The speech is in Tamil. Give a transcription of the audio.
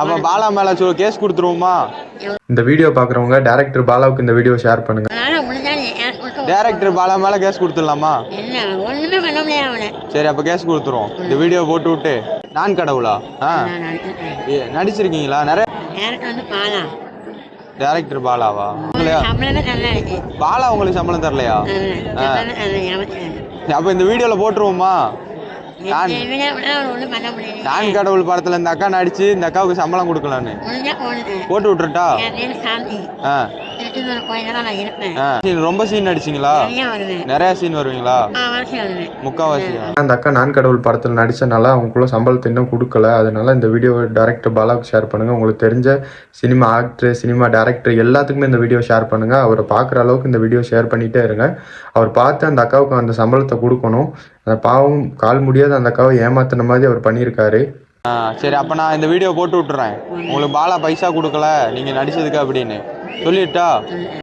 அப்ப பாலா மேல சொல் கேஸ் கொடுத்துருவோமா? இந்த வீடியோ பார்க்குறவங்க டேரக்டர் பாலாவுக்கு இந்த வீடியோ ஷேர் பண்ணுங்க. டேரக்டர் பாலா மேல கேஸ் கொடுத்துடலாமா? என்ன ஒண்ணுமே பண்ண முடியாது அவனை. சரி அப்ப கேஸ் கொடுத்துருவோம். இந்த வீடியோ போட்டு விட்டு. நான் கடவுளா? ஆ? நடிச்சிருக்கீங்களா? நிறைய எனக்கு வந்து பாலா. டேரக்டர் பாலாவா? பாலா உங்களுக்கு சம்பளம் தரலையா? அப்ப இந்த வீடியோல போட்டுருவோமா? நான் கடவுள் படத்துல இந்த அக்கா நடிச்சு இந்த அக்காவுக்கு சம்பளம் கொடுக்கலான்னு. போட்டு சாந்தி. ஆ. நான் இருப்பேன். சீன் ரொம்ப சீன் நடிச்சிங்களா? நிறைய சீன் வருவீங்களா? முக்காவாசி அந்த அக்கா நான் கடவுள் படத்தில் நடிச்சனால அவங்களுக்குள்ள சம்பளத்தை இன்னும் கொடுக்கல. அதனால இந்த வீடியோ டேரக்டர் பாலாவுக்கு ஷேர் பண்ணுங்க. உங்களுக்கு தெரிஞ்ச சினிமா ஆக்டர் சினிமா டேரக்டர் எல்லாத்துக்குமே இந்த வீடியோ ஷேர் பண்ணுங்க. அவரை பார்க்குற அளவுக்கு இந்த வீடியோ ஷேர் பண்ணிட்டே இருங்க. அவர் பார்த்து அந்த அக்காவுக்கு அந்த சம்பளத்தை கொடுக்கணும். அந்த பாவம் கால் முடியாத அந்த அக்காவை ஏமாத்தின மாதிரி அவர் பண்ணியிருக்காரு. ஆ சரி அப்போ நான் இந்த வீடியோ போட்டு விட்டுறேன். உங்களுக்கு பாலா பைசா கொடுக்கல நீங்க நடிச்சதுக்கு அப்படின்னு. சொல்லிட்டா?